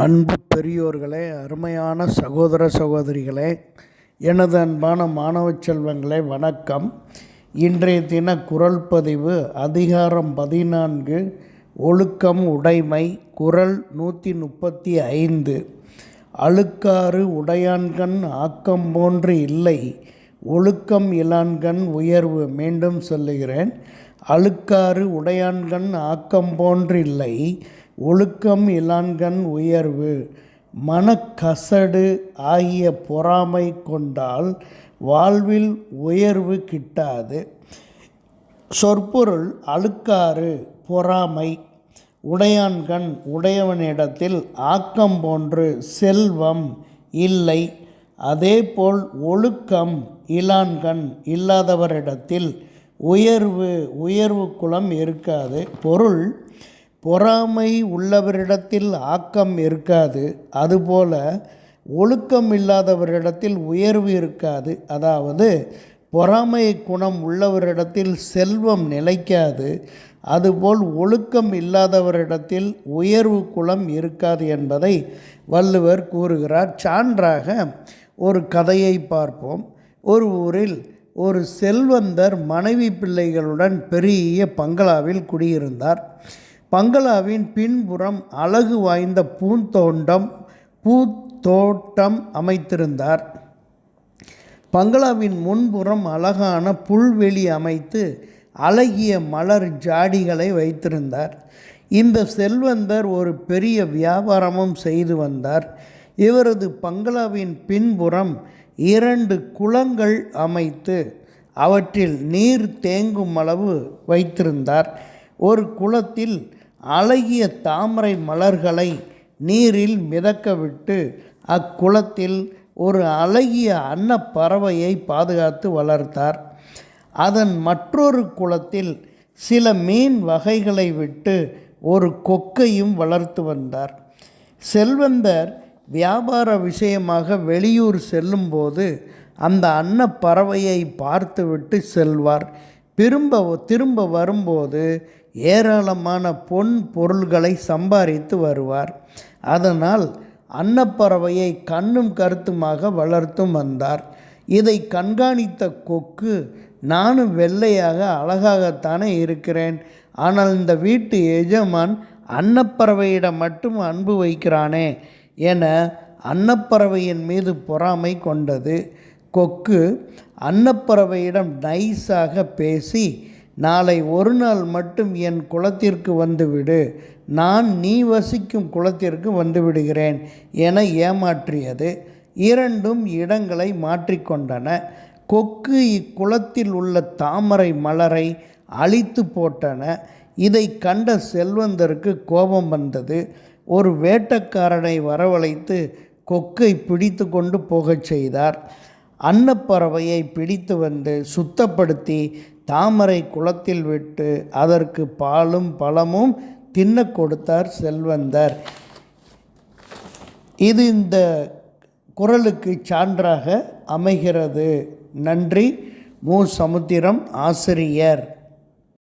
அன்பு பெரியோர்களே அருமையான சகோதர சகோதரிகளே எனது அன்பான மாணவ செல்வங்களே வணக்கம். இன்றைய தின குரல் பதிவு அதிகாரம் பதினான்கு ஒழுக்கம் உடைமை குரல் நூற்றி முப்பத்தி ஐந்து அழுக்காறு உடையான்கண் ஆக்கம் போன்று இல்லை ஒழுக்கம் இலான்கண் உயர்வு மீண்டும் சொல்லுகிறேன். அழுக்காறு உடையான்கண் ஆக்கம் போன்று இல்லை ஒழுக்கம் இலான்கண் உயர்வு. மனக்கசடு ஆகிய பொறாமை கொண்டால் வாழ்வில் உயர்வு கிட்டாது. சொற்பொருள் அழுக்காறு பொறாமை. உடையான்கண் உடையவனிடத்தில் ஆக்கம் போன்று செல்வம் இல்லை. அதேபோல் ஒழுக்கம் இலான்கண் இல்லாதவரிடத்தில் உயர்வு உயர்வு குலம் இருக்காது. பொருள் பொறாமை உள்ளவரிடத்தில் ஆக்கம் இருக்காது. அதுபோல ஒழுக்கம் இல்லாதவரிடத்தில் உயர்வு இருக்காது. அதாவது பொறாமை குணம் உள்ளவரிடத்தில் செல்வம் நிலைக்காது. அதுபோல் ஒழுக்கம் இல்லாதவரிடத்தில் உயர்வு குலம் இருக்காது என்பதை வள்ளுவர் கூறுகிறார். சான்றாக ஒரு கதையை பார்ப்போம். ஒரு ஊரில் ஒரு செல்வந்தர் மனைவி பிள்ளைகளுடன் பெரிய பங்களாவில் குடியிருந்தார். பங்களாவின் பின்புறம் அழகு வாய்ந்த பூந்தோண்டம் பூத்தோட்டம் அமைத்திருந்தார். பங்களாவின் முன்புறம் அழகான புல்வெளி அமைத்து அழகிய மலர் ஜாடிகளை வைத்திருந்தார். இந்த செல்வந்தர் ஒரு பெரிய வியாபாரமும் செய்து வந்தார். இவரது பங்களாவின் பின்புறம் இரண்டு குளங்கள் அமைத்து அவற்றில் நீர் தேங்கும் அளவு வைத்திருந்தார். ஒரு குளத்தில் அழகிய தாமரை மலர்களை நீரில் மிதக்க விட்டு அக்குளத்தில் ஒரு அழகிய அன்னப்பறவையை பாதுகாத்து வளர்த்தார். அதன் மற்றொரு குளத்தில் சில மீன் வகைகளை விட்டு ஒரு கொக்கையும் வளர்த்து வந்தார். செல்வந்தர் வியாபார விஷயமாக வெளியூர் செல்லும்போது அந்த அன்னப்பறவையை பார்த்துவிட்டு செல்வார். திரும்ப திரும்ப வரும்போது ஏராளமான பொன் பொருள்களை சம்பாதித்து வருவார். அதனால் அன்னப்பறவையை கண்ணும் கருத்துமாக வளர்த்தும் வந்தார். இதை கண்காணித்த கொக்கு நானும் வெள்ளையாக அழகாகத்தானே இருக்கிறேன். ஆனால் இந்த வீட்டு எஜமான் அன்னப்பறவையிடம் மட்டும் அன்பு வைக்கிறானே என அன்னப்பறவையின் மீது பொறாமை கொண்டது. கொக்கு அன்னப்பறவையிடம் நைஸாக பேசி நாளை ஒரு நாள் மட்டும் என் குளத்திற்கு வந்துவிடு. நான் நீ வசிக்கும் குளத்திற்கு வந்துவிடுகிறேன் என ஏமாற்றியது. இரண்டும் இடங்களை மாற்றிக்கொண்டன. கொக்கு இக்குளத்தில் உள்ள தாமரை மலரை அழித்து போட்டன. இதை கண்ட செல்வந்தருக்கு கோபம் வந்தது. ஒரு வேட்டக்காரனை வரவழைத்து கொக்கை பிடித்து கொண்டு போகச் செய்தார். அன்னப்பறவையை பிடித்து வந்து சுத்தப்படுத்தி தாமரை குளத்தில் விட்டு அதற்கு பாலும் பழமும் தின்ன கொடுத்தார் செல்வந்தர். இது இந்த குரலுக்கு சான்றாக அமைகிறது. நன்றி. மு. சமுத்திரம் ஆசிரியர்.